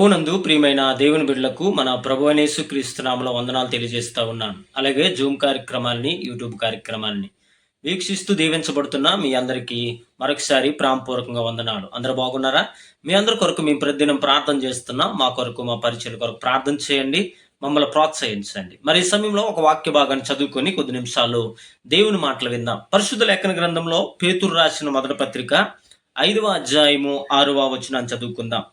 ప్రభునందు ప్రియమైన దేవుని బిడ్డలకు మన ప్రభు అనేసు క్రీస్తునామలో వందనాలు తెలియజేస్తూ ఉన్నాను. అలాగే జూమ్ కార్యక్రమాల్ని యూట్యూబ్ కార్యక్రమాల్ని వీక్షిస్తూ దీవించబడుతున్న మీ అందరికీ మరొకసారి ప్రాంపూర్వకంగా వందనాలు. అందరూ బాగున్నారా? మీ అందరి కొరకు మేము ప్రతిదినం ప్రార్థన చేస్తున్నాం మా కొరకు మా పరిచయం కొరకు ప్రార్థన చేయండి మమ్మల్ని ప్రోత్సహించండి. మరి ఈ సమయంలో ఒక వాక్య భాగాన్ని చదువుకొని కొద్ది నిమిషాలు దేవుని మాటలు విందాం. పరిశుద్ధ లేఖన గ్రంథంలో పేతురు రాసిన మొదటి పత్రిక ఐదవ అధ్యాయము ఆరవ వచనాన్ని చదువుకుందాం.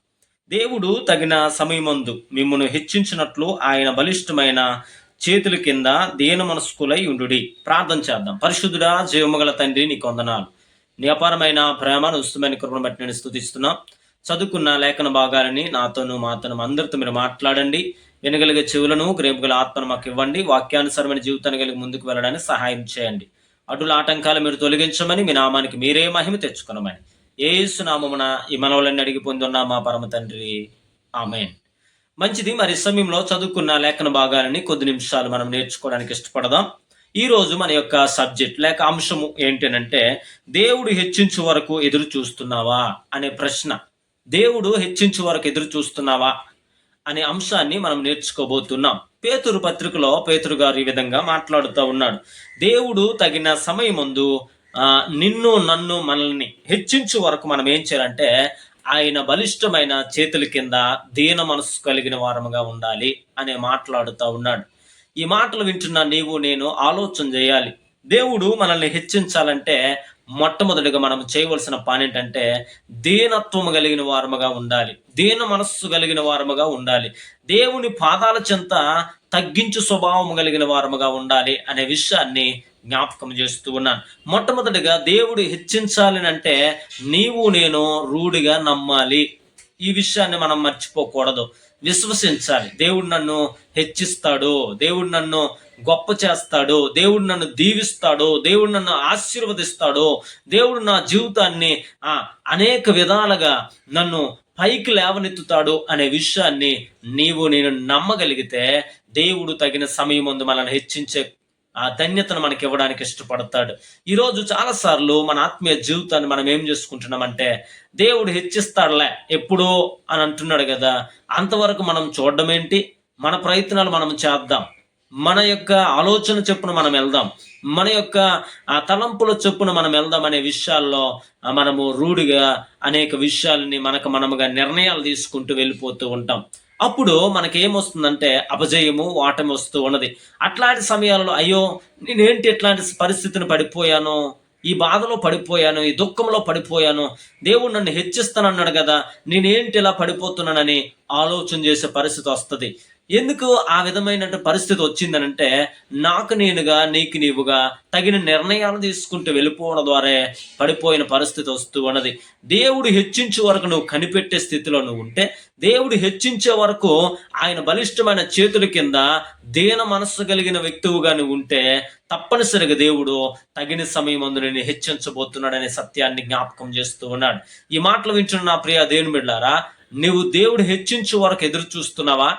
దేవుడు తగిన సమయమందు మిమ్మల్ని హెచ్చించినట్లు ఆయన బలిష్టమైన చేతుల కింద దేన మనస్కులై ఉండుడి. ప్రార్థన చేద్దాం. పరిశుద్ధుడా జీవమగల తండ్రి నీ కొందనాలు నీ అపారమైన ప్రేమ ఉస్తమైన కృపను బట్టి నేను స్థుతిస్తున్నాం చదువుకున్న లేఖన భాగాలని నాతోను మాతోను అందరితో మీరు మాట్లాడండి. వినగలిగే చెవులను గ్రేపుగల ఆత్మను మాకు ఇవ్వండి. వాక్యానుసరమైన జీవితాన్ని కలిగి ముందుకు వెళ్ళడానికి సహాయం చేయండి. అటుల ఆటంకాలు మీరు తొలగించమని మీ నామానికి మీరే మహిమ తెచ్చుకునమని. ఏసు నామమున ఈ మనవలన్నీ అడిగి పొందున్న మా పరమ తండ్రి. ఆమెన్. మంచిది మరి సమయంలో చదువుకున్న లేఖన భాగాలని కొద్ది నిమిషాలు మనం నేర్చుకోవడానికి ఇష్టపడదాం. ఈరోజు మన యొక్క సబ్జెక్ట్ లేక అంశము ఏంటనంటే దేవుడు హెచ్చించు వరకు ఎదురు చూస్తున్నావా అనే ప్రశ్న. దేవుడు హెచ్చించు వరకు ఎదురు చూస్తున్నావా అనే అంశాన్ని మనం నేర్చుకోబోతున్నాం. పేతురు పత్రికలో పేతురు గారు ఈ విధంగా మాట్లాడుతూ ఉన్నాడు. దేవుడు తగిన సమయం ముందు నిన్ను నన్ను మనల్ని హెచ్చించు వరకు మనం ఏం చేయాలంటే ఆయన బలిష్టమైన చేతుల కింద దీన మనసు కలిగిన వారముగా ఉండాలి అనే మాట్లాడుతూ ఉన్నాడు. ఈ మాటలు వింటున్న నీవు నేను ఆలోచన చేయాలి. దేవుడు మనల్ని హెచ్చించాలంటే మొట్టమొదటిగా మనం చేయవలసిన పని ఏంటంటే దీనత్వము కలిగిన వారముగా ఉండాలి. దీన మనస్సు కలిగిన వారముగా ఉండాలి. దేవుని పాదాల చెంత తగ్గించు స్వభావం కలిగిన వారముగా ఉండాలి అనే విషయాన్ని జ్ఞాపకం చేస్తూ ఉన్నాను. మొట్టమొదటిగా దేవుడు హెచ్చించాలి అంటే నీవు నేను రూఢిగా నమ్మాలి. ఈ విషయాన్ని మనం మర్చిపోకూడదు. విశ్వసించాలి. దేవుడు నన్ను హెచ్చిస్తాడు. దేవుడు నన్ను గొప్ప చేస్తాడు దేవుడు నన్ను దీవిస్తాడో దేవుడు నన్ను ఆశీర్వదిస్తాడో దేవుడు నా జీవితాన్ని ఆ అనేక విధాలుగా నన్ను పైకి లేవనెత్తుతాడు అనే విషయాన్ని నీవు నేను నమ్మగలిగితే దేవుడు తగిన సమయం ముందు మనల్ని హెచ్చించే ఆ ధన్యతను మనకి ఇవ్వడానికి ఇష్టపడతాడు. ఈరోజు చాలా సార్లు మన ఆత్మీయ జీవితాన్ని మనం ఏం చేసుకుంటున్నామంటే దేవుడు హెచ్చిస్తాడులే ఎప్పుడో అని అంటున్నాడు కదా అంతవరకు మనం చూడడం ఏంటి మన ప్రయత్నాలు మనం చేద్దాం. మన యొక్క ఆలోచన చొప్పున మనం వెళ్దాం. మన యొక్క ఆ తలంపుల చొప్పున మనం వెళ్దాం అనే విషయాల్లో మనము రూఢిగా అనేక విషయాలని మనకు మనముగా నిర్ణయాలు తీసుకుంటూ వెళ్ళిపోతూ ఉంటాం. అప్పుడు మనకి ఏమొస్తుందంటే అపజయము ఓటమి వస్తూ ఉన్నది. అట్లాంటి సమయాల్లో అయ్యో నేనేంటి ఎట్లాంటి పరిస్థితిని పడిపోయాను? ఈ బాధలో పడిపోయాను ఈ దుఃఖంలో పడిపోయాను. దేవుడు నన్ను హెచ్చిస్తానన్నాడు కదా నేనేంటి ఇలా పడిపోతున్నానని ఆలోచన చేసే పరిస్థితి వస్తుంది. ఎందుకు ఆ విధమైన పరిస్థితి వచ్చిందనంటే నాకు నేనుగా నీకు నీవుగా తగిన నిర్ణయాలు తీసుకుంటూ వెళ్ళిపోవడం ద్వారా పడిపోయిన పరిస్థితి వస్తూ ఉన్నది. దేవుడు హెచ్చించే వరకు నువ్వు కనిపెట్టే స్థితిలో నువ్వు ఉంటే దేవుడు హెచ్చించే వరకు ఆయన బలిష్టమైన చేతుల కింద దీన మనస్సు కలిగిన వ్యక్తువుగా నువ్వు ఉంటే తప్పనిసరిగా దేవుడు తగిన సమయం అందు నేను హెచ్చించబోతున్నాడనే సత్యాన్ని జ్ఞాపకం చేస్తూ ఉన్నాడు. ఈ మాటలు వింటున్న నా ప్రియ దేవుని బిడ్డారా నువ్వు దేవుడు హెచ్చించే వరకు ఎదురు చూస్తున్నావా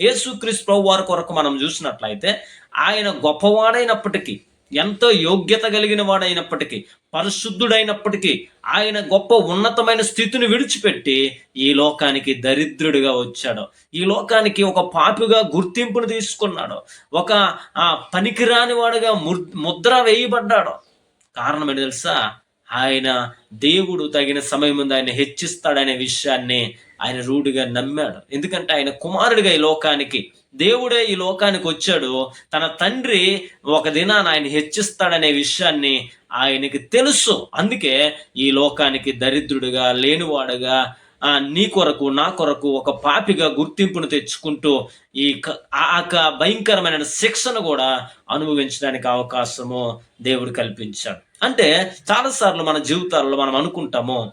యేసుక్రీస్తు ప్రభు వారి కొరకు మనం చూసినట్లయితే ఆయన గొప్పవాడైనప్పటికీ ఎంతో యోగ్యత కలిగిన వాడైనప్పటికీ పరిశుద్ధుడైనప్పటికీ ఆయన గొప్ప ఉన్నతమైన స్థితిని విడిచిపెట్టి ఈ లోకానికి దరిద్రుడిగా వచ్చాడు. ఈ లోకానికి ఒక పాపిగా గుర్తింపును తీసుకున్నాడు. ఒక ఆ పనికిరాని వాడుగా ముద్ర వేయబడ్డాడు. కారణం ఏంటి తెలుసా? ఆయన దేవుడు తగిన సమయం ముందు ఆయన హెచ్చిస్తాడనే విషయాన్ని ఆయన రూఢిగా నమ్మాడు. ఎందుకంటే ఆయన కుమారుడిగా ఈ లోకానికి దేవుడే ఈ లోకానికి వచ్చాడు. తన తండ్రి ఒక దినాన ఆయన హెచ్చిస్తాడనే విషయాన్ని ఆయనకి తెలుసు. అందుకే ఈ లోకానికి దరిద్రుడిగా లేనివాడుగా నీ కొరకు నా కొరకు ఒక పాపిగా గుర్తింపును తెచ్చుకుంటూ ఈ క- ఆ యొక్క భయంకరమైన శిక్షను కూడా అనుభవించడానికి అవకాశము దేవుడు కల్పించాడు. అంటే చాలాసార్లు మన జీవితాల్లో మనం అనుకుంటాము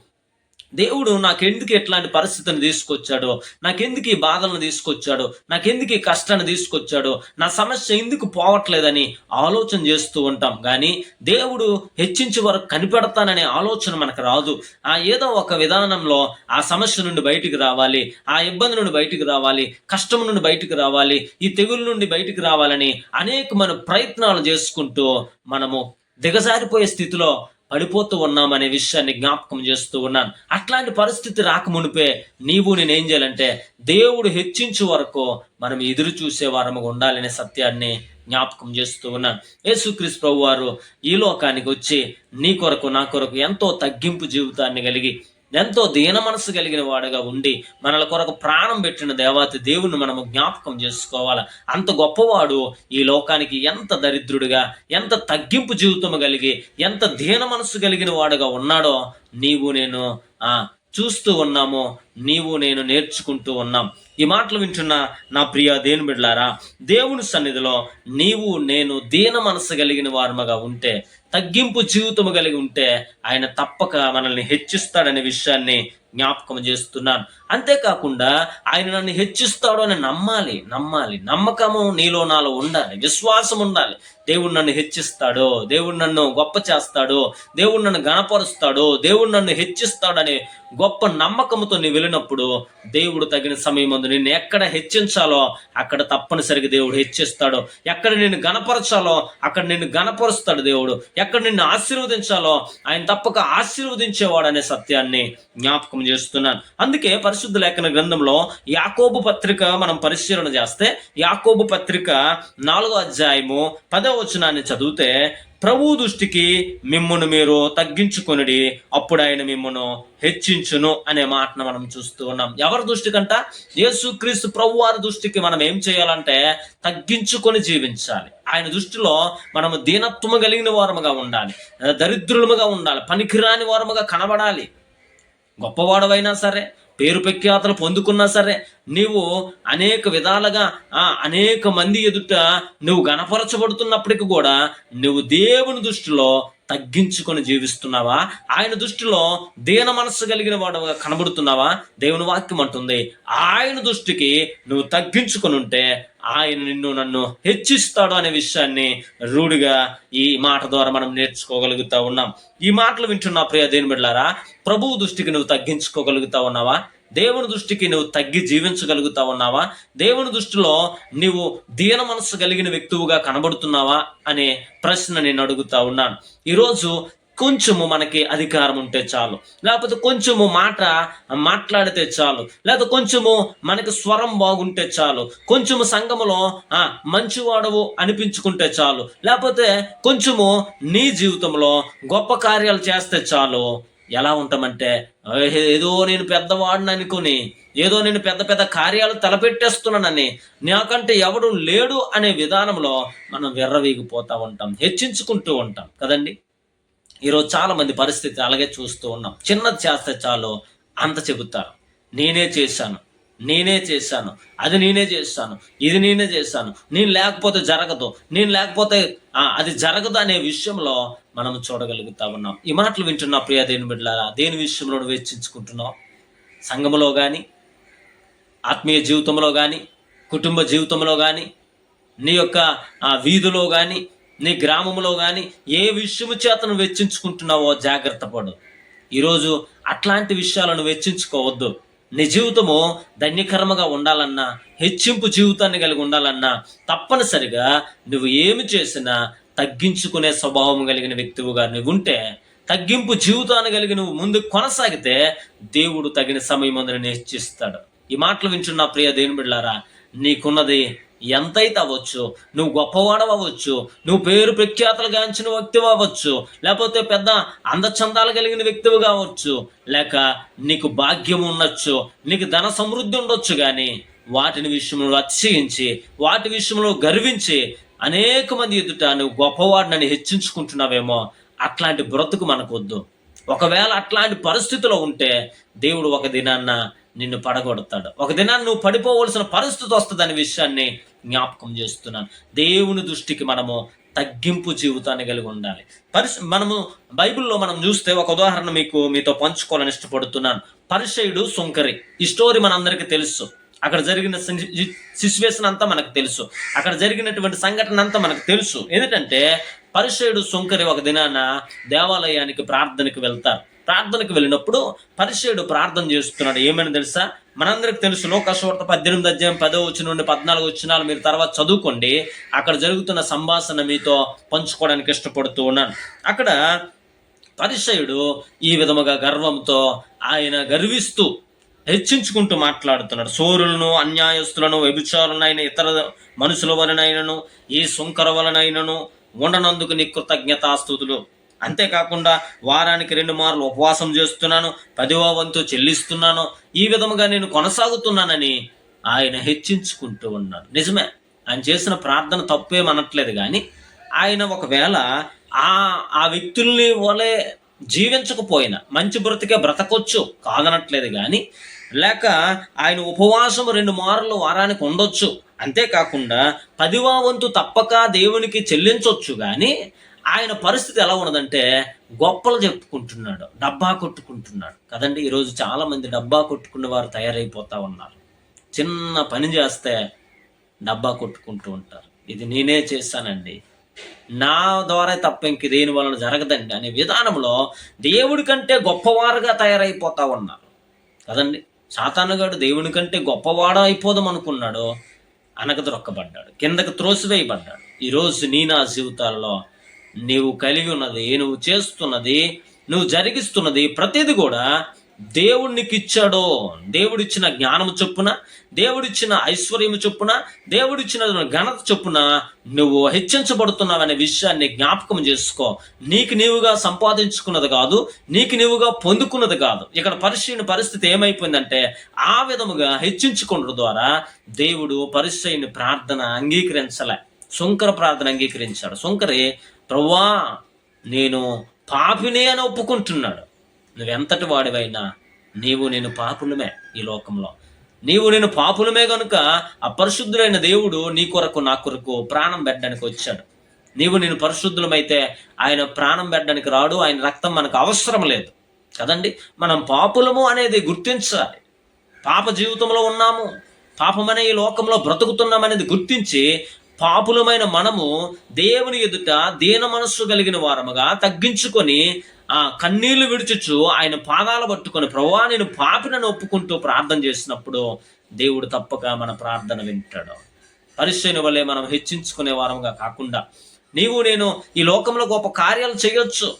దేవుడు నాకెందుకు ఎట్లాంటి పరిస్థితిని తీసుకొచ్చాడో? నాకెందుకు ఈ బాధలను తీసుకొచ్చాడో? నాకెందుకు ఈ కష్టాన్ని తీసుకొచ్చాడో? నా సమస్య ఎందుకు పోవట్లేదని ఆలోచన చేస్తూ ఉంటాం. కానీ దేవుడు హెచ్చించి వరకు కనిపెడతాననే ఆలోచన మనకు రాదు. ఆ ఏదో ఒక విధానంలో ఆ సమస్య నుండి బయటికి రావాలి ఆ ఇబ్బంది నుండి బయటికి రావాలి కష్టం నుండి బయటికి రావాలి ఈ తెగుల నుండి బయటికి రావాలని అనేక మన ప్రయత్నాలు చేసుకుంటూ మనము దిగజారిపోయే స్థితిలో పడిపోతూ ఉన్నాం అనే విషయాన్ని జ్ఞాపకం చేస్తూ ఉన్నాను. అట్లాంటి పరిస్థితి రాకమునిపే నీవు నేనేం చేయాలంటే దేవుడు హెచ్చించు వరకు మనం ఎదురు చూసే వారముగా ఉండాలనే సత్యాన్ని జ్ఞాపకం చేస్తూ ఉన్నాను. యేసుక్రీస్ ప్రభు వారు ఈ లోకానికి వచ్చి నీ కొరకు నా కొరకు ఎంతో తగ్గింపు జీవితాన్ని కలిగి ఎంతో దీన మనసు కలిగిన వాడుగా ఉండి మనల కొరకు ప్రాణం పెట్టిన దేవాతి దేవుని మనము జ్ఞాపకం చేసుకోవాలి? అంత గొప్పవాడు ఈ లోకానికి ఎంత దరిద్రుడిగా ఎంత తగ్గింపు జీవితం కలిగి ఎంత దీన మనసు కలిగిన వాడుగా ఉన్నాడో నీవు నేను ఆ చూస్తూ ఉన్నాము నీవు నేను నేర్చుకుంటూ ఉన్నాం. ఈ మాటలు వింటున్న నా ప్రియ దేని బిడ్లారా దేవుని సన్నిధిలో నీవు నేను దీన మనసు కలిగిన వారముగా ఉంటే తగ్గింపు జీవితము కలిగి ఉంటే ఆయన తప్పక మనల్ని హెచ్చిస్తాడనే విషయాన్ని జ్ఞాపకం చేస్తున్నాను. అంతేకాకుండా ఆయన నన్ను హెచ్చిస్తాడు అని నమ్మాలి నమ్మాలి. నమ్మకము నీలో నాలో ఉండాలి. విశ్వాసం ఉండాలి. దేవుడు నన్ను హెచ్చిస్తాడో దేవుడు నన్ను గొప్ప చేస్తాడో దేవుడు నన్ను గణపరుస్తాడో దేవుడు నన్ను హెచ్చిస్తాడనే గొప్ప నమ్మకంతో నీ వెళ్ళినప్పుడు దేవుడు తగిన సమయం అందు నిన్ను ఎక్కడ హెచ్చించాలో అక్కడ తప్పనిసరిగా దేవుడు హెచ్చిస్తాడు. ఎక్కడ నిన్ను గణపరచాలో అక్కడ నిన్ను గణపరుస్తాడు దేవుడు. ఎక్కడ నిన్ను ఆశీర్వదించాలో ఆయన తప్పక ఆశీర్వదించేవాడు అనే సత్యాన్ని జ్ఞాపకం చేస్తున్నాను. అందుకే పరిశుద్ధ లేఖన గ్రంథంలో యాకోబు పత్రిక మనం పరిశీలన చేస్తే యాకోబు పత్రిక నాలుగో అధ్యాయము పదవ వచనాన్ని చదివితే ప్రభు దృష్టికి మిమ్మును మీరు తగ్గించుకొనిడి అప్పుడు ఆయన మిమ్మను హెచ్చించును అనే మాటను మనం చూస్తూ ఉన్నాం. ఎవరి దృష్టి కంట యేసుక్రీస్తు ప్రభు వారి దృష్టికి మనం ఏం చేయాలంటే తగ్గించుకొని జీవించాలి. ఆయన దృష్టిలో మనము దీనత్వము కలిగిన వారముగా ఉండాలి. దరిద్రులముగా ఉండాలి. పనికిరాని వారముగా కనబడాలి. గొప్పవాడవైనా సరే పేరు ప్రఖ్యాతలు పొందుకున్నా సరే నీవు అనేక విధాలుగా అనేక మంది ఎదుట నువ్వు గణపరచబడుతున్నప్పటికీ కూడా నువ్వు దేవుని దృష్టిలో తగ్గించుకొని జీవిస్తున్నావా? ఆయన దృష్టిలో దీన మనస్సు కలిగిన వాడుగా కనబడుతున్నావా? దేవుని వాక్యం అంటుంది ఆయన దృష్టికి నువ్వు తగ్గించుకొని ఉంటే ఆయన నిన్ను నన్ను హెచ్చిస్తాడు అనే విషయాన్ని రూఢిగా ఈ మాట ద్వారా మనం నేర్చుకోగలుగుతా ఉన్నాం. ఈ మాటలు వింటున్నా ప్రియ దేని బిడ్డారా ప్రభువు దృష్టికి నువ్వు తగ్గించుకోగలుగుతా ఉన్నావా? దేవుని దృష్టికి నువ్వు తగ్గి జీవించగలుగుతా ఉన్నావా? దేవుని దృష్టిలో నీవు దీన మనస్సు కలిగిన వ్యక్తువుగా కనబడుతున్నావా అనే ప్రశ్న నేను అడుగుతా ఉన్నాను. ఈరోజు కొంచెము మనకి అధికారం ఉంటే చాలు. లేకపోతే కొంచెము మాట మాట్లాడితే చాలు. లేకపోతే కొంచెము మనకి స్వరం బాగుంటే చాలు. కొంచెము సంఘములో ఆ మంచివాడవు అనిపించుకుంటే చాలు. లేకపోతే కొంచెము నీ జీవితంలో గొప్ప కార్యాలు చేస్తే చాలు. ఎలా ఉంటామంటే ఏదో నేను పెద్దవాడిని అనుకుని ఏదో నేను పెద్ద పెద్ద కార్యాలు తలపెట్టేస్తున్నానని నాకంటే ఎవడు లేడు అనే విధానంలో మనం విర్రవీగిపోతా ఉంటాం హెచ్చించుకుంటూ ఉంటాం. కదండి? ఈరోజు చాలామంది పరిస్థితి అలాగే చూస్తూ ఉన్నాం. చిన్నది చేస్తే చాలు అంత చెబుతారు. నేనే చేశాను. నేనే చేశాను. అది నేనే చేస్తాను. ఇది నేనే చేస్తాను. నేను లేకపోతే జరగదు. నేను లేకపోతే అది జరగదు అనే విషయంలో మనం చూడగలుగుతా ఉన్నాం. ఈ మాటలు వింటున్నా ప్రియ దేని బిడ్డలారా దేని విషయంలో వెచ్చించుకుంటున్నావు? సంఘములో కానీ ఆత్మీయ జీవితంలో కానీ కుటుంబ జీవితంలో కానీ నీ యొక్క వీధిలో కానీ నీ గ్రామంలో కానీ ఏ విషయము చేతను వెచ్చించుకుంటున్నావో జాగ్రత్త పడు. ఈరోజు అట్లాంటి విషయాలను వెచ్చించుకోవద్దు. నీ జీవితము ధన్యకర్మగా ఉండాలన్నా హెచ్చింపు జీవితాన్ని కలిగి ఉండాలన్నా తప్పనిసరిగా నువ్వు ఏమి చేసినా తగ్గించుకునే స్వభావం కలిగిన వ్యక్తివుగా నువ్వు ఉంటే తగ్గింపు జీవితాన్ని కలిగి నువ్వు ముందు కొనసాగితే దేవుడు తగిన సమయం అందరిని హెచ్చిస్తాడు ఈ మాటలు వింటున్న ప్రియ దేవుని బిడ్డారా నీకున్నది ఎంతైతే అవ్వచ్చు నువ్వు గొప్పవాడు అవ్వచ్చు నువ్వు పేరు ప్రఖ్యాతలు గాంచిన వ్యక్తి అవ్వచ్చు లేకపోతే పెద్ద అందచందాలు కలిగిన వ్యక్తివి కావచ్చు లేక నీకు భాగ్యం ఉండొచ్చు నీకు ధన సమృద్ధి ఉండొచ్చు కానీ వాటిని విషయంలో అతిశయించి వాటి విషయంలో గర్వించి అనేక మంది ఎదుట నువ్వు గొప్పవాడినని హెచ్చించుకుంటున్నావేమో అట్లాంటి బ్రతుకు మనకొద్దు. ఒకవేళ అట్లాంటి పరిస్థితిలో ఉంటే దేవుడు ఒక దినాన్న నిన్ను పడగొడతాడు. ఒక దినాన్ని నువ్వు పడిపోవలసిన పరిస్థితి వస్తుంది అనే విషయాన్ని జ్ఞాపకం చేస్తున్నాను. దేవుని దృష్టికి మనము తగ్గింపు జీవితాన్ని కలిగి ఉండాలి. పరిశ మనము బైబిల్లో మనం చూస్తే ఒక ఉదాహరణ మీకు మీతో పంచుకోవాలని ఇష్టపడుతున్నాను. పరిచయుడు సుంకరి. ఈ స్టోరీ మనందరికీ తెలుసు. అక్కడ జరిగిన సిచ్యువేషన్ అంతా మనకు తెలుసు. అక్కడ జరిగినటువంటి సంఘటన అంతా మనకు తెలుసు. ఎందుకంటే పరిచయుడు సుంకరి ఒక దినాన దేవాలయానికి ప్రార్థనకి వెళ్తారు. ప్రార్థనకు వెళ్ళినప్పుడు పరిచయుడు ప్రార్థన చేస్తున్నాడు. ఏమైనా తెలుసా? మనందరికి తెలుసు లోకస్వార్త పద్దెనిమిది అధ్యాయం పదో వచ్చిన నుండి పద్నాలుగు వచ్చినాలు మీరు తర్వాత చదువుకోండి. అక్కడ జరుగుతున్న సంభాషణ మీతో పంచుకోవడానికి ఇష్టపడుతూ ఉన్నాను. అక్కడ పరిచయుడు ఈ విధముగా గర్వంతో ఆయన గర్విస్తూ హెచ్చించుకుంటూ మాట్లాడుతున్నాడు. సోరులను అన్యాయస్తులను వ్యభిచారులైన ఇతర మనుషుల వలనైనను ఈ సుంకర వలనైనను ఉండనందుకు నీ కృతజ్ఞతాస్తుతులు అంతేకాకుండా వారానికి రెండు మార్లు ఉపవాసం చేస్తున్నాను పదివ వంతు చెల్లిస్తున్నాను ఈ విధముగా నేను కొనసాగుతున్నానని ఆయన హెచ్చించుకుంటూ ఉన్నాడు. నిజమే ఆయన చేసిన ప్రార్థన తప్పేమనట్లేదు కానీ ఆయన ఒకవేళ ఆ ఆ వ్యక్తుల్ని వలె జీవించకపోయినా మంచి బ్రతికే బ్రతకొచ్చు కాదనట్లేదు కానీ లేక ఆయన ఉపవాసం రెండు మార్లు వారానికి ఉండొచ్చు అంతేకాకుండా పదివా వంతు తప్పక దేవునికి చెల్లించవచ్చు కానీ ఆయన పరిస్థితి ఎలా ఉన్నదంటే గొప్పలు చెప్పుకుంటున్నాడు డబ్బా కొట్టుకుంటున్నాడు. కదండి ఈరోజు చాలామంది డబ్బా కొట్టుకునే వారు తయారైపోతా ఉన్నారు. చిన్న పని చేస్తే డబ్బా కొట్టుకుంటూ ఉంటారు. ఇది నేనే చేశానండి. నా ద్వారా తప్ప ఇంక దేని వలన జరగదండి అనే విధానంలో దేవుడి కంటే గొప్పవారుగా తయారైపోతా ఉన్నారు. కదండి సాతానుగాడు దేవుని కంటే గొప్పవాడు అయిపోదాం అనుకున్నాడు అనగదొరక్కబడ్డాడు కిందకు త్రోసివేయబడ్డాడు. ఈరోజు నీ నా జీవితాల్లో నీవు కలిగి ఉన్నది నువ్వు చేస్తున్నది నువ్వు జరిగిస్తున్నది ప్రతిది కూడా దేవుడికి ఇచ్చాడో దేవుడిచ్చిన జ్ఞానము చొప్పున దేవుడిచ్చిన ఐశ్వర్యము చొప్పున దేవుడిచ్చిన ఘనత చొప్పున నువ్వు హెచ్చించబడుతున్నావనే విషయాన్ని జ్ఞాపకం చేసుకో. నీకు నీవుగా సంపాదించుకున్నది కాదు నీకు నీవుగా పొందుకున్నది కాదు. ఇక్కడ పరిశీలన పరిస్థితి ఏమైపోయిందంటే ఆ విధముగా హెచ్చించుకున్న ద్వారా దేవుడు పరిశీలిని ప్రార్థన అంగీకరించలే. సుంకర ప్రార్థన అంగీకరించాడు. సుంకరి ప్రవ్వా నేను పాపినే అని ఒప్పుకుంటున్నాడు. నువ్వెంతటి వాడివైనా నీవు నేను పాపులమే ఈ లోకంలో. నీవు నేను పాపులమే గనుక అపరిశుద్ధులైన దేవుడు నీ కొరకు నా కొరకు ప్రాణం పెట్టడానికి వచ్చాడు. నీవు నేను పరిశుద్ధులమైతే ఆయన ప్రాణం పెట్టడానికి రాడు ఆయన రక్తం మనకు అవసరం లేదు. కదండి? మనం పాపులము అనేది గుర్తించాలి. పాప జీవితంలో ఉన్నాము. పాపమనే ఈ లోకంలో బ్రతుకుతున్నామనేది గుర్తించి పాపులమైన మనము దేవుని ఎదుట దీన మనస్సు కలిగిన వారముగా తగ్గించుకొని ఆ కన్నీళ్ళు విడుచుచు ఆయన పాదాలు పట్టుకొని ప్రభా నేను పాపినను ఒప్పుకుంటూ ప్రార్థన చేసినప్పుడు దేవుడు తప్పక మన ప్రార్థన వింటాడు. పరిశ్రమ వల్లే మనం హెచ్చించుకునే వారముగా కాకుండా నీవు నేను ఈ లోకంలో గొప్ప కార్యాలు చేయొచ్చు.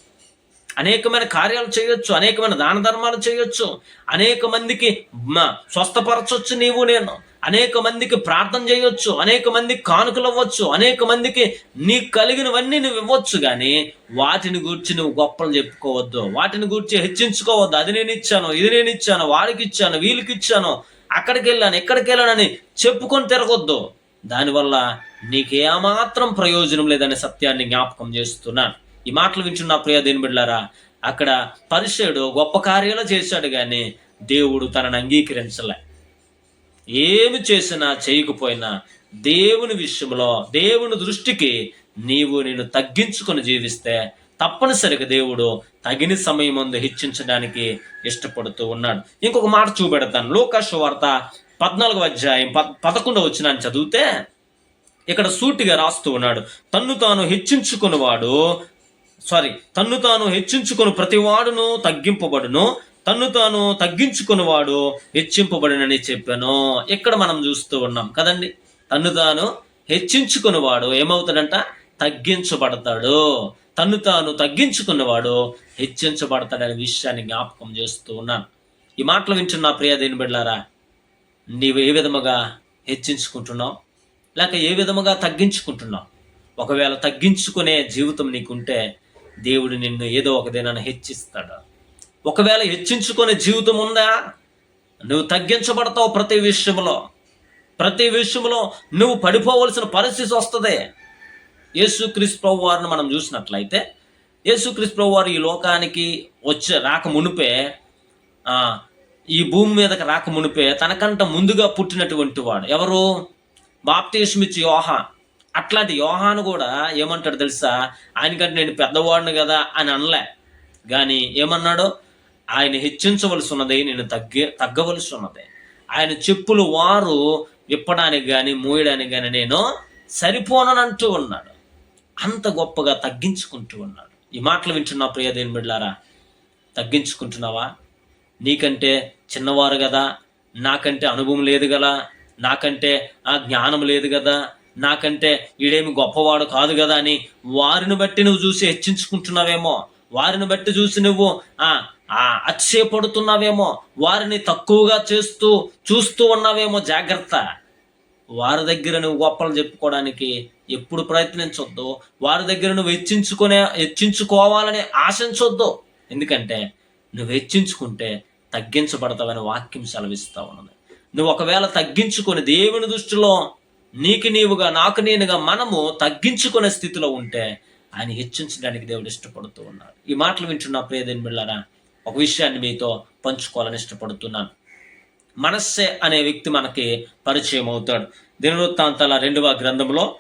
అనేకమైన కార్యాలు చేయొచ్చు అనేకమైన దాన ధర్మాలు చేయొచ్చు. అనేక మందికి మ- స్వస్థపరచొచ్చు నీవు నేను. అనేక మందికి ప్రార్థన చేయొచ్చు అనేక మందికి కానుకలు ఇవ్వచ్చు అనేక మందికి నీకు కలిగినవన్నీ నువ్వు ఇవ్వచ్చు కానీ వాటిని గూర్చి నువ్వు గొప్పలు చెప్పుకోవద్దు వాటిని గూర్చి హెచ్చించుకోవద్దు. అది నేను ఇచ్చాను ఇది నేను ఇచ్చాను వాడికి ఇచ్చాను వీళ్ళకి ఇచ్చాను అక్కడికి వెళ్ళాను ఎక్కడికి వెళ్ళానని చెప్పుకొని తిరగొద్దు. దానివల్ల నీకేమాత్రం ప్రయోజనం లేదనే సత్యాన్ని జ్ఞాపకం చేస్తున్నాను. ఈ మాటలు వింటున్న ప్రియ దేని బిడ్డారా అక్కడ పరిచయుడు గొప్ప కార్యాలు చేశాడు కానీ దేవుడు తనను అంగీకరించలే. ఏమి చేసినా చేయకపోయినా దేవుని విషయంలో దేవుని దృష్టికి నీవు నేను తగ్గించుకొని జీవిస్తే తప్పనిసరిగా దేవుడు తగిన సమయం ముందు హెచ్చించడానికి ఇష్టపడుతూ ఉన్నాడు. ఇంకొక మాట చూపెడతాను. లోకాశ వార్త పద్నాలుగో అధ్యాయం పద్ పదకొండవ వచ్చిన చదివితే ఇక్కడ సూటిగా రాస్తూ ఉన్నాడు. తన్ను తాను హెచ్చించుకున్నవాడు సారీ తన్ను తాను హెచ్చించుకుని ప్రతివాడును తగ్గింపబడును. తన్ను తాను తగ్గించుకున్నవాడు హెచ్చింపబడినని చెప్పాను. ఇక్కడ మనం చూస్తూ ఉన్నాం కదండి. తన్ను తాను హెచ్చించుకున్నవాడు ఏమవుతాడంట? తగ్గించబడతాడు. తన్ను తాను తగ్గించుకున్నవాడు హెచ్చించబడతాడనే విషయాన్ని జ్ఞాపకం చేస్తూ ఉన్నాను. ఈ మాటలు వింటున్నా ప్రియ దేని బిడ్డారా నీవు ఏ విధముగా హెచ్చించుకుంటున్నావు? లేక ఏ విధముగా తగ్గించుకుంటున్నావు? ఒకవేళ తగ్గించుకునే జీవితం నీకుంటే దేవుడు నిన్ను ఏదో ఒక దినాన్ని హెచ్చిస్తాడు. ఒకవేళ హెచ్చించుకునే జీవితం ఉందా? నువ్వు తగ్గించబడతావు ప్రతి విషయంలో. ప్రతి విషయంలో నువ్వు పడిపోవలసిన పరిస్థితి వస్తుంది. యేసుక్రీస్ ప్రభు వారిని మనం చూసినట్లయితే యేసుక్రీస్ ప్రభు వారు ఈ లోకానికి వచ్చే రాక మునిపే ఈ భూమి మీదకి రాక మునిపే తనకంట ముందుగా పుట్టినటువంటి వాడు. ఎవరు? బాప్తీష్మిచ్చి యోహా అట్లాంటి యోహాను కూడా ఏమంటాడు తెలుసా? ఆయనకంటే నేను పెద్దవాడిని కదా అని అనలే. కానీ ఏమన్నాడు? ఆయన హెచ్చించవలసి ఉన్నది నేను తగ్గే తగ్గవలసి ఉన్నది ఆయన చెప్పులు వారు విప్పడానికి కానీ మూయడానికి కానీ నేను సరిపోననంటూ ఉన్నాడు. అంత గొప్పగా తగ్గించుకుంటూ ఉన్నాడు. ఈ మాటలు వింటున్నా ప్రియ దేని బిడ్లారా తగ్గించుకుంటున్నావా? నీకంటే చిన్నవారు కదా నాకంటే అనుభవం లేదు కదా నాకంటే ఆ జ్ఞానం లేదు కదా నాకంటే ఈడేమి గొప్పవాడు కాదు కదా అని వారిని బట్టి నువ్వు చూసి హెచ్చించుకుంటున్నావేమో వారిని బట్టి చూసి నువ్వు ఆ ఆ అతిశయపడుతున్నావేమో వారిని తక్కువగా చేస్తూ చూస్తూ ఉన్నావేమో జాగ్రత్త. వారి దగ్గర నువ్వు గొప్పలు చెప్పుకోవడానికి ఎప్పుడు ప్రయత్నించొద్దు. వారి దగ్గర నువ్వు హెచ్చించుకునే హెచ్చించుకోవాలని ఆశించొద్దు. ఎందుకంటే నువ్వు హెచ్చించుకుంటే తగ్గించబడతావని వాక్యం సెలవిస్తా ఉన్నది. నువ్వు ఒకవేళ తగ్గించుకొని దేవుని దృష్టిలో నీకు నీవుగా నాకు నేనుగా మనము తగ్గించుకునే స్థితిలో ఉంటే ఆయన హెచ్చించడానికి దేవుడు ఇష్టపడుతూ ఉన్నాడు. ఈ మాటలు వింటున్న ప్రియదేని బిళ్ళారా ఒక విషయాన్ని మీతో పంచుకోవాలని ఇష్టపడుతున్నాను. మనస్సే అనే వ్యక్తి మనకి పరిచయం అవుతాడు. దినవృత్తాంతాల రెండవ గ్రంథంలో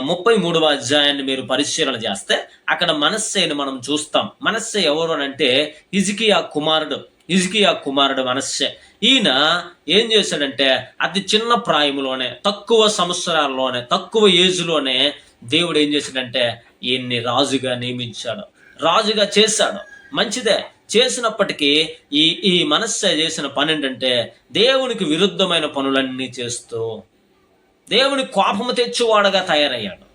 ముప్పై మూడవ అధ్యాయాన్ని మీరు పరిశీలన చేస్తే అక్కడ మనస్సేని మనం చూస్తాం. మనస్సే ఎవరు అని అంటే ఇజికియా కుమారుడు. ఇజికియా కుమారుడు మనస్సే. ఈయన ఏం చేశాడంటే అతి చిన్న ప్రాయంలోనే తక్కువ సంవత్సరాల్లోనే తక్కువ ఏజ్లోనే దేవుడు ఏం చేశాడంటే ఈయన్ని రాజుగా నియమించాడు. రాజుగా చేశాడు. మంచిదే. చేసినప్పటికీ ఈ ఈ మనస్స చేసిన పని ఏంటంటే దేవునికి విరుద్ధమైన పనులన్నీ చేస్తూ దేవుని కోపము తెచ్చువాడగా తయారయ్యాడు.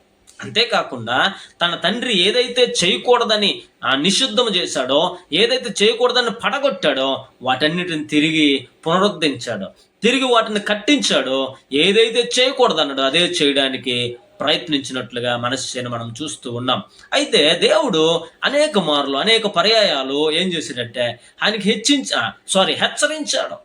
అంతేకాకుండా తన తండ్రి ఏదైతే చేయకూడదని ఆ నిషిద్ధం చేశాడో ఏదైతే చేయకూడదని పడగొట్టాడో వాటన్నిటిని తిరిగి పునరుద్ధరించాడు. తిరిగి వాటిని కట్టించాడో. ఏదైతే చేయకూడదన్నాడో అదే చేయడానికి ప్రయత్నించినట్లుగా మనస్సుని మనం చూస్తూ ఉన్నాం. అయితే దేవుడు అనేక మార్లు అనేక పర్యాయాలు ఏం చేశాడంటే ఆయనకి హెచ్చించ సారీ హెచ్చరించాడు.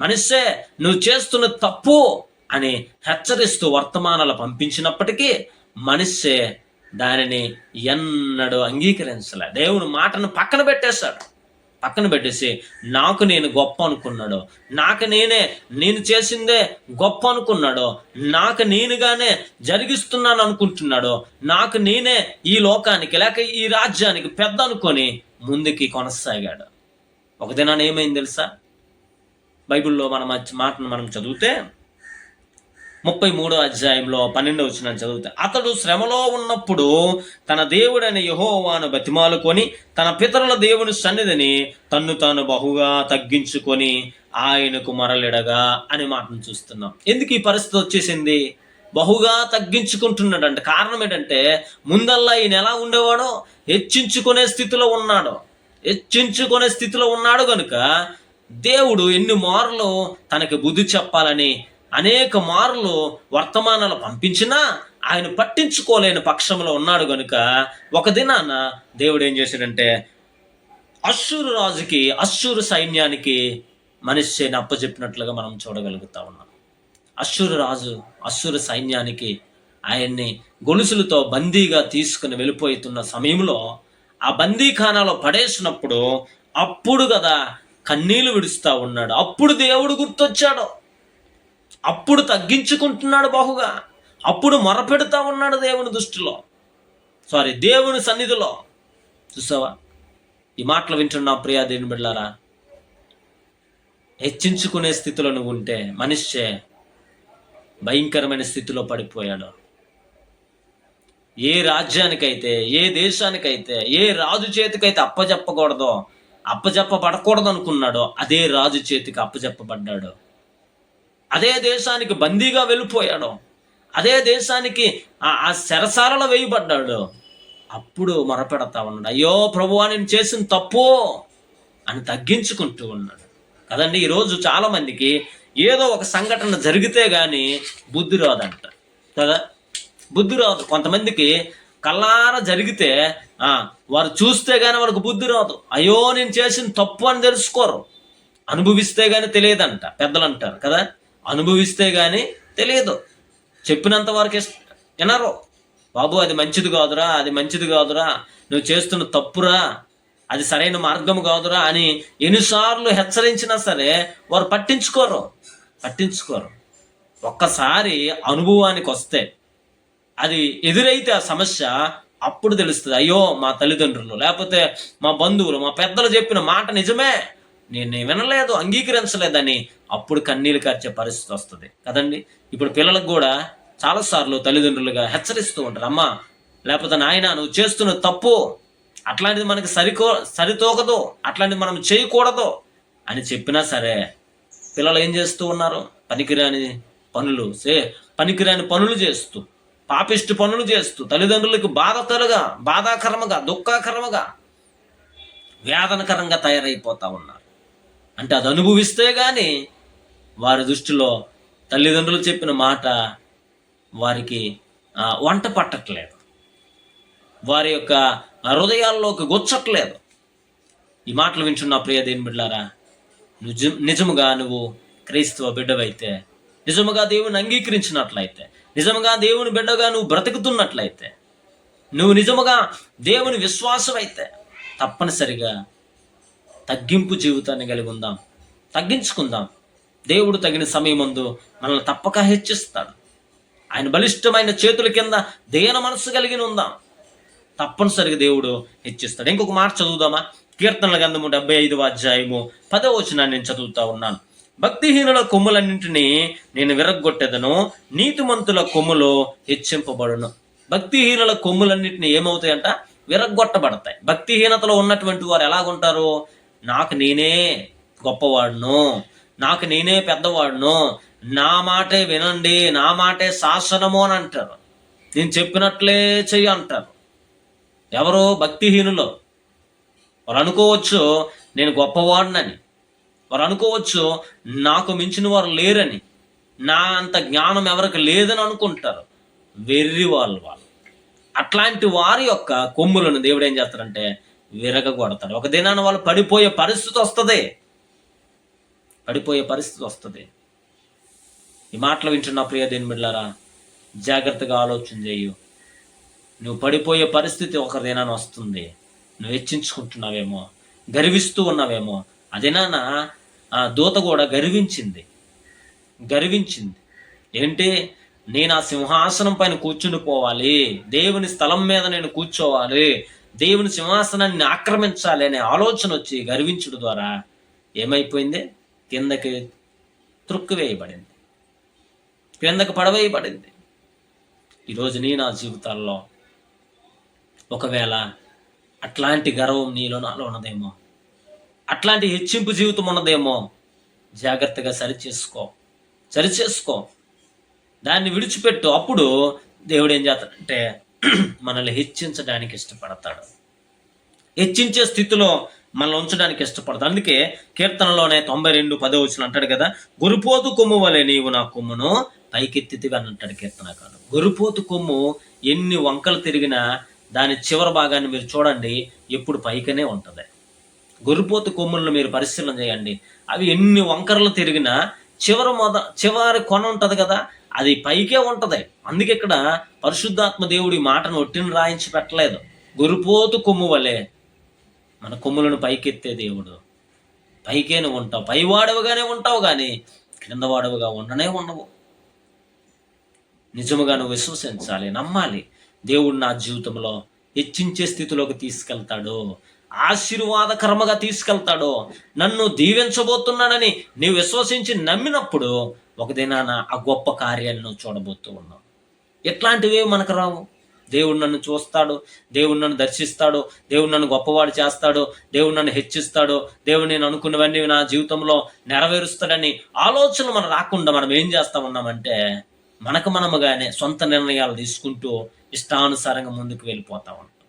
మనస్సే నువ్వు చేస్తున్న తప్పు అని హెచ్చరిస్తూ వర్తమానాలు పంపించినప్పటికీ మనిషే దానిని ఎన్నడూ అంగీకరించలే. దేవుని మాటను పక్కన పెట్టేశాడు. పక్కన పెట్టేసి నాకు నేను గొప్ప అనుకున్నాడు. నాకు నేనే నేను చేసిందే గొప్ప అనుకున్నాడు. నాకు నేనుగానే జరిగిస్తున్నాను అనుకుంటున్నాడు. నాకు నేనే ఈ లోకానికి లేక ఈ రాజ్యానికి పెద్ద అనుకొని ముందుకి కొనసాగాడు. ఒక దినాన్ని ఏమైంది తెలుసా? బైబిల్లో మనం మాటను మనం చదివితే ముప్పై మూడో అధ్యాయంలో పన్నెండో వచ్చిన చదివితే. అతడు శ్రమలో ఉన్నప్పుడు తన దేవుడైన యహోవాను బతిమాలుకొని తన పితరుల దేవుని సన్నిధిని తన్ను తాను బహుగా తగ్గించుకొని ఆయనకు మరలిడగా అనే మాటను చూస్తున్నాం. ఎందుకు ఈ పరిస్థితి వచ్చేసింది? బహుగా తగ్గించుకుంటున్నాడంట. కారణం ఏంటంటే ముందల్లా ఈయన ఎలా ఉండేవాడో? హెచ్చించుకునే స్థితిలో ఉన్నాడు. హెచ్చించుకునే స్థితిలో ఉన్నాడు కనుక దేవుడు ఎన్ని మార్లు తనకి బుద్ధి చెప్పాలని అనేక మార్లు వర్తమానాలు పంపించినా ఆయన పట్టించుకోలేని పక్షంలో ఉన్నాడు కనుక ఒక దినాన దేవుడు ఏం చేశాడంటే అశ్షూరు రాజుకి అశ్షూరు సైన్యానికి మనిషిని అప్పచెప్పినట్లుగా మనం చూడగలుగుతా ఉన్నాం. అశ్షూరు రాజు అశ్షూరు సైన్యానికి ఆయన్ని గొలుసులతో బందీగా తీసుకుని వెళ్ళిపోతున్న సమయంలో ఆ బందీఖానాలో పడేసినప్పుడు అప్పుడు కదా కన్నీళ్ళు విడుస్తూ ఉన్నాడు. అప్పుడు దేవుడు గుర్తొచ్చాడు. అప్పుడు తగ్గించుకుంటున్నాడు బాహుగా. అప్పుడు మొరపెడుతా ఉన్నాడు దేవుని దృష్టిలో. సారీ దేవుని సన్నిధిలో. చూసావా? ఈ మాటలు వింటున్నా ప్రియా దేవుని బిడ్డారా హెచ్చించుకునే స్థితిలో నువ్వు ఉంటే మనిషే భయంకరమైన స్థితిలో పడిపోయాడు. ఏ రాజ్యానికైతే ఏ దేశానికైతే ఏ రాజు చేతికైతే అప్పజెప్పకూడదో అప్పజెప్పబడకూడదు అనుకున్నాడో అదే రాజు చేతికి అప్పజెప్పబడ్డాడు. అదే దేశానికి బందీగా వెళ్ళిపోయాడు. అదే దేశానికి ఆ- ఆ శరసాలలో వేయబడ్డాడు. అప్పుడు మొరపెడతా ఉన్నాడు. అయ్యో ప్రభువా నేను చేసిన తప్పు అని తగ్గించుకుంటూ ఉన్నాడు. కదండి ఈరోజు చాలామందికి ఏదో ఒక సంఘటన జరిగితే కానీ బుద్ధి రాదంట. కదా? బుద్ధి రాదు. కొంతమందికి కల్లార జరిగితే వారు చూస్తే కానీ వారికి బుద్ధి రాదు. అయ్యో నేను చేసిన తప్పు అని తెలుసుకోరు. అనుభవిస్తే కానీ తెలియదంట. పెద్దలు అంటారు కదా? అనుభవిస్తే కానీ తెలియదు. చెప్పినంత వరకు వినరు. బాబు అది మంచిది కాదురా అది మంచిది కాదురా నువ్వు చేస్తున్న తప్పురా అది సరైన మార్గం కాదురా అని ఎన్నిసార్లు హెచ్చరించినా సరే వారు పట్టించుకోరు. పట్టించుకోరు. ఒక్కసారి అనుభవానికి వస్తే అది ఎదురైతే ఆ సమస్య అప్పుడు తెలుస్తుంది అయ్యో మా తల్లిదండ్రులు లేకపోతే మా బంధువులు మా పెద్దలు చెప్పిన మాట నిజమే. నేను వినలేదు అంగీకరించలేదని అప్పుడు కన్నీళ్ళు కార్చే పరిస్థితి వస్తుంది. కదండి? ఇప్పుడు పిల్లలకు కూడా చాలాసార్లు తల్లిదండ్రులుగా హెచ్చరిస్తూ ఉంటారు అమ్మా లేకపోతే నాయన నువ్వు చేస్తున్న తప్పు అట్లాంటిది మనకి సరికో సరితోకదు అట్లాంటిది మనం చేయకూడదు అని చెప్పినా సరే పిల్లలు ఏం చేస్తూ ఉన్నారు? పనికిరాని పనులు సే పనికిరాని పనులు చేస్తూ పాపిష్టి పనులు చేస్తూ తల్లిదండ్రులకు బాధతలుగా బాధాకరముగా దుఃఖకరముగా వేదనకరంగా తయారైపోతా ఉన్నారు. అంటే అది అనుభవిస్తే కానీ వారి దృష్టిలో తల్లిదండ్రులు చెప్పిన మాట వారికి వంట పట్టట్లేదు. వారి యొక్క హృదయాల్లోకి గుచ్చట్లేదు. ఈ మాటలు వింటున్న ప్రియ దేని బిడ్డారా నిజ నిజముగా నువ్వు క్రైస్తవ బిడ్డవైతే నిజముగా దేవుని అంగీకరించినట్లయితే నిజముగా దేవుని బిడ్డగా నువ్వు బ్రతుకుతున్నట్లయితే నువ్వు నిజముగా దేవుని విశ్వాసం అయితే తప్పనిసరిగా తగ్గింపు జీవితాన్ని కలిగి ఉందాం. తగ్గించుకుందాం. దేవుడు తగిన సమయమందు ముందు మనల్ని తప్పక హెచ్చిస్తాడు. ఆయన బలిష్టమైన చేతుల కింద దేన మనసు కలిగి ఉందాం. తప్పనిసరిగా దేవుడు హెచ్చిస్తాడు. ఇంకొక మాట చదువుదామా? కీర్తనల గంధము డెబ్బై ఐదు అధ్యాయము పదవచనాన్ని నేను చదువుతా ఉన్నాను. భక్తిహీనుల కొమ్ములన్నింటినీ నేను విరగ్గొట్టేదను నీతిమంతుల కొమ్ములు హెచ్చింపబడును. భక్తిహీనుల కొమ్ములన్నింటినీ ఏమవుతాయంట? విరగ్గొట్టబడతాయి. భక్తిహీనతలో ఉన్నటువంటి వారు ఎలాగుంటారు? నాకు నేనే గొప్పవాడును నాకు నేనే పెద్దవాడును నా మాటే వినండి నా మాటే శాసనము అని అంటారు. నేను చెప్పినట్లే చెయ్యి అంటారు. ఎవరో భక్తిహీనులు. వారు అనుకోవచ్చు నేను గొప్పవాడినని. వారు అనుకోవచ్చు నాకు మించిన వారు లేరని. నా అంత జ్ఞానం ఎవరికి లేదని అనుకుంటారు. వెర్రి వాళ్ళు వాళ్ళు. అట్లాంటి వారి యొక్క కొమ్ములను దేవుడు ఏం చేస్తారంటే విరగగొడతాడు. ఒక దినాన వాళ్ళు పడిపోయే పరిస్థితి వస్తుంది. పడిపోయే పరిస్థితి వస్తుంది. ఈ మాటలు వింటున్న ప్రియ దేని బిడ్డారా జాగ్రత్తగా ఆలోచన చేయు. నువ్వు పడిపోయే పరిస్థితి ఒక దినాన వస్తుంది. నువ్వు హెచ్చించుకుంటున్నావేమో గర్విస్తూ ఉన్నావేమో. అదేనాన ఆ దూత కూడా గర్వించింది. గర్వించింది. ఏంటి? నేను ఆ సింహాసనం పైన కూర్చుని పోవాలి. దేవుని స్థలం మీద నేను కూర్చోవాలి. దేవుని సింహాసనాన్ని ఆక్రమించాలి అనే ఆలోచన వచ్చి గర్వించడం ద్వారా ఏమైపోయింది? కిందకి త్రుక్కు వేయబడింది క్రిందకు పడవేయబడింది. ఈరోజు నీ నా జీవితాల్లో ఒకవేళ అట్లాంటి గర్వం నీలో నాలో ఉన్నదేమో అట్లాంటి హెచ్చింపు జీవితం ఉన్నదేమో జాగ్రత్తగా సరిచేసుకో సరిచేసుకో. దాన్ని విడిచిపెట్టు. అప్పుడు దేవుడు ఏం చేస్తాడంటే మనల్ని హెచ్చించడానికి ఇష్టపడతాడు. హెచ్చించే స్థితిలో మనల్ని ఉంచడానికి ఇష్టపడతాడు. అందుకే కీర్తనలోనే తొంభై రెండు పదో వచ్చిన అంటాడు కదా గురుపోతు కొమ్ము వలె నీవు నా కొమ్మును పైకెత్తితివి అని అంటాడు కీర్తనకాడు గురుపోతు కొమ్ము ఎన్ని వంకలు తిరిగినా దాని చివరి భాగాన్ని మీరు చూడండి ఎప్పుడు పైకనే ఉంటుంది. గొర్రెపోతు కొమ్ములను మీరు పరిశీలన చేయండి. అవి ఎన్ని వంకరలు తిరిగినా చివరి మొద చివరి కొన ఉంటుంది కదా అది పైకే ఉంటుంది. అందుకే ఇక్కడ పరిశుద్ధాత్మ దేవుడి మాటను ఒట్టిని రాయించి పెట్టలేదు. గురిపోతు కొమ్ము వలె మన కొమ్ములను పైకెత్తే దేవుడు. పైకేనే ఉంటావు. పైవాడవుగానే ఉంటావు కానీ క్రిందవాడవుగా ఉండనే ఉండవు. నిజముగా నువ్వు విశ్వసించాలి నమ్మాలి. దేవుడు నా జీవితంలో హెచ్చించే స్థితిలోకి తీసుకెళ్తాడు. ఆశీర్వాదకరముగా తీసుకెళ్తాడు. నన్ను దీవించబోతున్నాడని నీవు విశ్వసించి నమ్మినప్పుడు ఒక దినాన ఆ గొప్ప కార్యాలను చూడబోతూ ఉన్నాం ఎట్లాంటివే మనకు రావు? దేవుడు నన్ను చూస్తాడు దేవుడు నన్ను దర్శిస్తాడు దేవుడు నన్ను గొప్పవాడు చేస్తాడు దేవుడు నన్ను హెచ్చిస్తాడు దేవుడు నేను అనుకున్నవన్నీ నా జీవితంలో నెరవేరుస్తాడని ఆలోచన మనం రాకుండా మనం ఏం చేస్తా ఉన్నామంటే మనకు మనముగానే సొంత నిర్ణయాలు తీసుకుంటూ ఇష్టానుసారంగా ముందుకు వెళ్ళిపోతా ఉంటాం.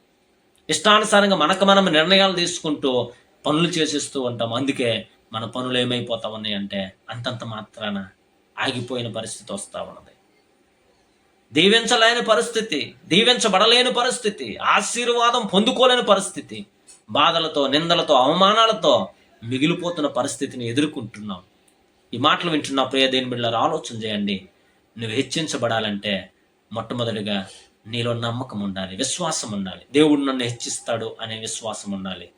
ఇష్టానుసారంగా మనకు మనం నిర్ణయాలు తీసుకుంటూ పనులు చేసేస్తూ ఉంటాం. అందుకే మన పనులు ఏమైపోతా ఉన్నాయంటే అంతంత మాత్రాన ఆగిపోయిన పరిస్థితి వస్తూ ఉన్నది. దీవించలేని పరిస్థితి దీవించబడలేని పరిస్థితి ఆశీర్వాదం పొందుకోలేని పరిస్థితి బాధలతో నిందలతో అవమానాలతో మిగిలిపోతున్న పరిస్థితిని ఎదుర్కొంటున్నాం. ఈ మాటలు వింటున్న ప్రియ దేని బిడ్డలారా ఆలోచన చేయండి. నువ్వు హెచ్చించబడాలంటే మొట్టమొదటిగా నీలో నమ్మకం ఉండాలి విశ్వాసం ఉండాలి. దేవుడు నన్ను హెచ్చిస్తాడు అనే విశ్వాసం ఉండాలి.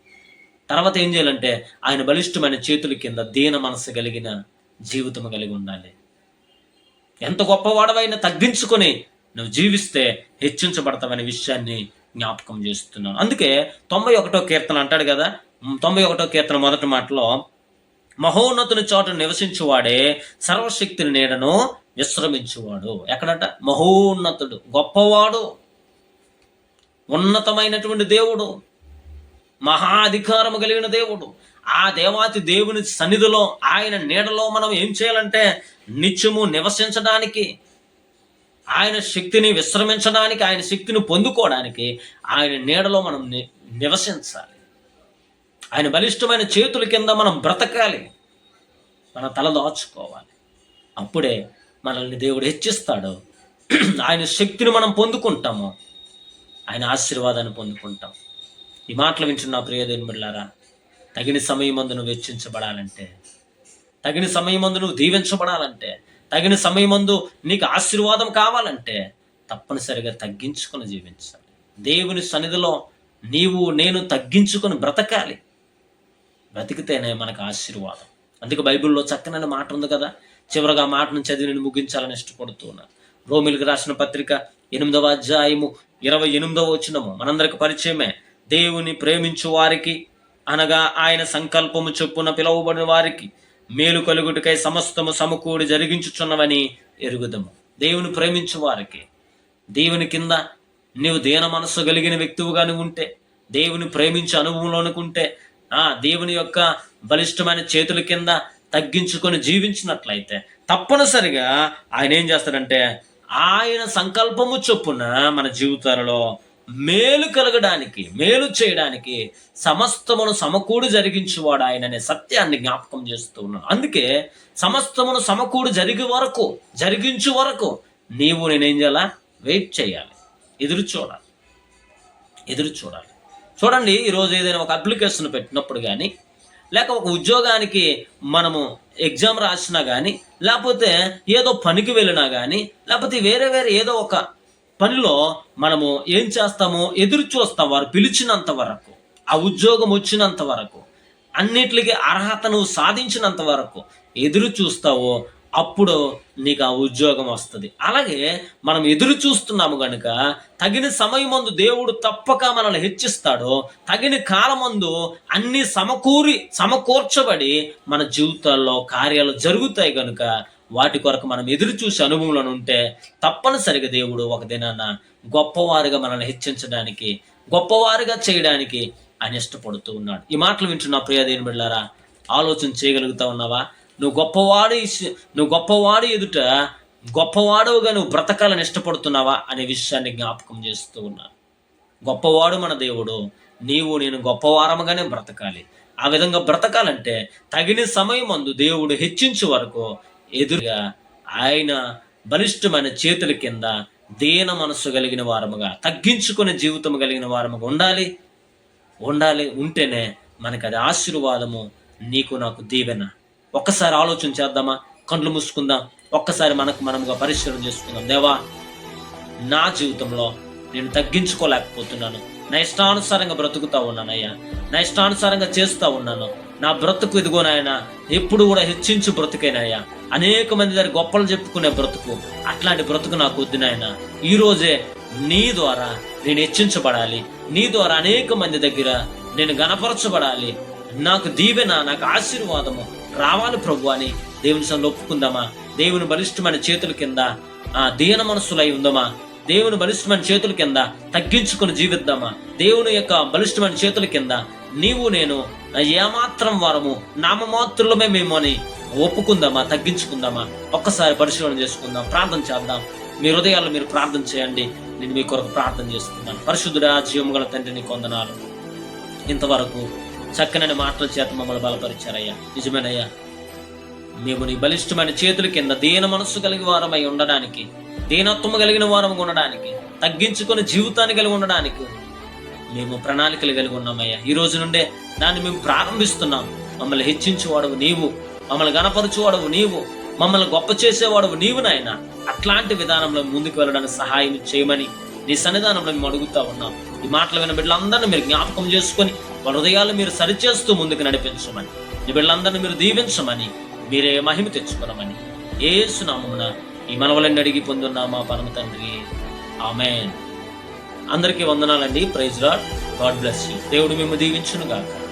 తర్వాత ఏం చేయాలంటే ఆయన బలిష్టమైన చేతుల కింద దీన మనసు కలిగిన జీవితం కలిగి ఉండాలి. ఎంత గొప్పవాడవైనా తగ్గించుకొని నువ్వు జీవిస్తే హెచ్చించబడతావనే విషయాన్ని జ్ఞాపకం చేస్తున్నాను. అందుకే తొంభై ఒకటో కీర్తన అంటాడు కదా? తొంభై ఒకటో కీర్తన మొదటి మాటలో మహోన్నతుని చోట నివసించువాడే సర్వశక్తిని నీడను విశ్రమించువాడు. ఎక్కడట? మహోన్నతుడు గొప్పవాడు ఉన్నతమైనటువంటి దేవుడు మహా అధికారము కలిగిన దేవుడు ఆ దేవాతి దేవుని సన్నిధిలో ఆయన నీడలో మనం ఏం చేయాలంటే నిత్యము నివసించడానికి ఆయన శక్తిని విశ్రమించడానికి ఆయన శక్తిని పొందుకోవడానికి ఆయన నీడలో మనం ని- నివసించాలి. ఆయన బలిష్టమైన చేతుల కింద మనం బ్రతకాలి. మన తల దాచుకోవాలి. అప్పుడే మనల్ని దేవుడు హెచ్చిస్తాడు. ఆయన శక్తిని మనం పొందుకుంటాము. ఆయన ఆశీర్వాదాన్ని పొందుకుంటాం. ఈ మాటలు వింటున్న ప్రియదేని బిడ్డారా తగిన సమయమందు నువ్వు వెచ్చించబడాలంటే తగిన సమయమందు నువ్వు దీవించబడాలంటే తగిన సమయమందు నీకు ఆశీర్వాదం కావాలంటే తప్పనిసరిగా తగ్గించుకొని జీవించాలి. దేవుని సన్నిధిలో నీవు నేను తగ్గించుకొని బ్రతకాలి. బ్రతికితేనే మనకు ఆశీర్వాదం. అందుకే బైబిల్లో చక్కనైన మాట ఉంది కదా చివరగా మాటను చదివి నేను ముగించాలని ఇష్టపడుతున్నాను రోమిలకు రాసిన పత్రిక ఎనిమిదవ అధ్యాయము ఇరవై ఎనిమిదవ వచ్చినము మనందరికి పరిచయమే. దేవుని ప్రేమించు వారికి అనగా ఆయన సంకల్పము చొప్పున పిలువబడిన వారికి మేలు కలుగుటకై సమస్తము సమకూడి జరిగించుచున్నవని ఎరుగుదము. దేవుని ప్రేమించు వారికి దేవుని కింద నీవు దీన మనస్సు కలిగిన వ్యక్తివుగా నువ్వు ఉంటే దేవుని ప్రేమించే అనుభవంలోనుకుంటే ఆ దేవుని యొక్క బలిష్టమైన చేతుల కింద తగ్గించుకొని జీవించినట్లయితే తప్పనిసరిగా ఆయన ఏం చేస్తాడంటే ఆయన సంకల్పము చొప్పున మన జీవితాలలో మేలు కలగడానికి మేలు చేయడానికి సమస్తమును సమకూడు జరిగించేవాడు ఆయన అనే సత్యాన్ని జ్ఞాపకం చేస్తూ ఉన్నాను అందుకే సమస్తమును సమకూడు జరిగే వరకు జరిగించు వరకు నీవు నేనేం చేయాలా? వెయిట్ చేయాలి. ఎదురు చూడాలి. ఎదురు చూడాలి. చూడండి ఈరోజు ఏదైనా ఒక అప్లికేషన్ పెట్టినప్పుడు కానీ లేక ఒక ఉద్యోగానికి మనము ఎగ్జామ్ రాసినా కానీ లేకపోతే ఏదో పనికి వెళ్ళినా కానీ లేకపోతే వేరే వేరే ఏదో ఒక పనిలో మనము ఏం చేస్తామో ఎదురు చూస్తాం వారు పిలిచినంత వరకు ఆ ఉద్యోగం వచ్చినంత వరకు అన్నిటికీ అర్హతను సాధించినంత వరకు ఎదురు చూస్తావో అప్పుడు నీకు ఆ ఉద్యోగం వస్తుంది. అలాగే మనం ఎదురు చూస్తున్నాము కనుక తగిన సమయమందు దేవుడు తప్పక మనల్ని హెచ్చిస్తాడు. తగిన కాలమందు అన్ని సమకూరి సమకూర్చబడి మన జీవితాల్లో కార్యాలు జరుగుతాయి కనుక వాటి కొరకు మనం ఎదురు చూసే అనుభవంలో ఉంటే తప్పనిసరిగా దేవుడు ఒక దినాన గొప్పవారిగా మనల్ని హెచ్చించడానికి గొప్పవారిగా చేయడానికి ఆయన ఇష్టపడుతూ ఉన్నాడు. ఈ మాటలు వింటున్న ప్రియదేని బిడ్డారా ఆలోచన చేయగలుగుతా ఉన్నావా? నువ్వు గొప్పవాడు నువ్వు గొప్పవాడు ఎదుట గొప్పవాడుగా నువ్వు బ్రతకాలని ఇష్టపడుతున్నావా అనే విషయాన్ని జ్ఞాపకం చేస్తూ ఉన్నాను గొప్పవాడు మన దేవుడు నీవు నేను గొప్పవారముగానే బ్రతకాలి. ఆ విధంగా బ్రతకాలంటే తగిన సమయం అందు దేవుడు హెచ్చించే వరకు ఎదురుగా ఆయన బలిష్టమైన చేతుల కింద దీన మనస్సు కలిగిన వారముగా తగ్గించుకునే జీవితం కలిగిన వారముగా ఉండాలి. ఉండాలి ఉంటేనే మనకి అది ఆశీర్వాదము నీకు నాకు దీవెన. ఒక్కసారి ఆలోచన చేద్దామా? కండ్లు మూసుకుందాం. ఒక్కసారి మనకు మనముగా పరిశీలన చేసుకుందాం. దేవా నా జీవితంలో నేను తగ్గించుకోలేకపోతున్నాను. నా ఇష్టానుసారంగా బ్రతుకుతా ఉన్నానయ్యా. నా ఇష్టానుసారంగా చేస్తూ ఉన్నాను. నా బ్రతుకు ఇదిగోనాయన ఎప్పుడు కూడా హెచ్చించు బ్రతుకైనాయా అనేక మంది దగ్గర గొప్పలు చెప్పుకునే బ్రతుకు అట్లాంటి బ్రతుకు నాకు వద్దు నాయన. ఈ రోజే నీ ద్వారా నేను హెచ్చించబడాలి. నీ ద్వారా అనేక మంది దగ్గర నేను గణపరచబడాలి. నాకు దీవెన నాకు ఆశీర్వాదము రావాలి ప్రభు అని దేవుని సంలో ఒప్పుకుందామా? దేవుని బలిష్టమైన చేతుల కింద ఆ దీన మనస్సులై ఉందమా? దేవుని బలిష్టమైన చేతుల కింద తగ్గించుకుని జీవిద్దామా? దేవుని యొక్క బలిష్టమైన చేతుల కింద నీవు నేను ఏమాత్రం వారము నామమాత్రులమే మేము అని ఒప్పుకుందామా? తగ్గించుకుందామా? ఒక్కసారి పరిశీలన చేసుకుందాం ప్రార్థన చేద్దాం. మీ హృదయాల్లో మీరు ప్రార్థన చేయండి. నేను మీ కొరకు ప్రార్థన చేస్తున్నాను. పరిశుద్ధుడా జీవము గల తండ్రిని నీకు ఇంతవరకు చక్కనైన మాటల చేత మమ్మల్ని బలపరిచారయ్యా. నిజమేనయ్యా మేము నీ బలిష్టమైన చేతుల కింద దీన మనస్సు కలిగి వారమై ఉండడానికి దీనత్వము కలిగిన వారం ఉండడానికి తగ్గించుకుని జీవితాన్ని కలిగి ఉండడానికి మేము ప్రణాళికలు కలిగి ఉన్నామయ్యా. ఈ రోజు నుండే దాన్ని మేము ప్రారంభిస్తున్నాం. మమ్మల్ని హెచ్చించేవాడవు నీవు మమ్మల్ని గణపరచువాడవు నీవు మమ్మల్ని గొప్ప చేసేవాడవు నీవు నాయన. అట్లాంటి విధానంలో ముందుకు వెళ్ళడానికి సహాయం చేయమని నీ సన్నిధానంలో మేము అడుగుతా ఉన్నాం. ఈ మాటలు విన్న బిడ్డలందరినీ మీరు జ్ఞాపకం చేసుకొని వాళ్ళ హృదయాలు మీరు సరిచేస్తూ ముందుకు నడిపించమని ఈ బిడ్డలందరినీ మీరు దీవించమని మీరే మహిమ తెచ్చుకోనమని ఏసునామమున ఈ మనవలన్నీ అడిగి పొందున్నామా పరమ తండ్రి. ఆమెన్. అందరికీ వందనాలండి. Praise Lord God bless you. దేవుడు మేము దీవించును గాక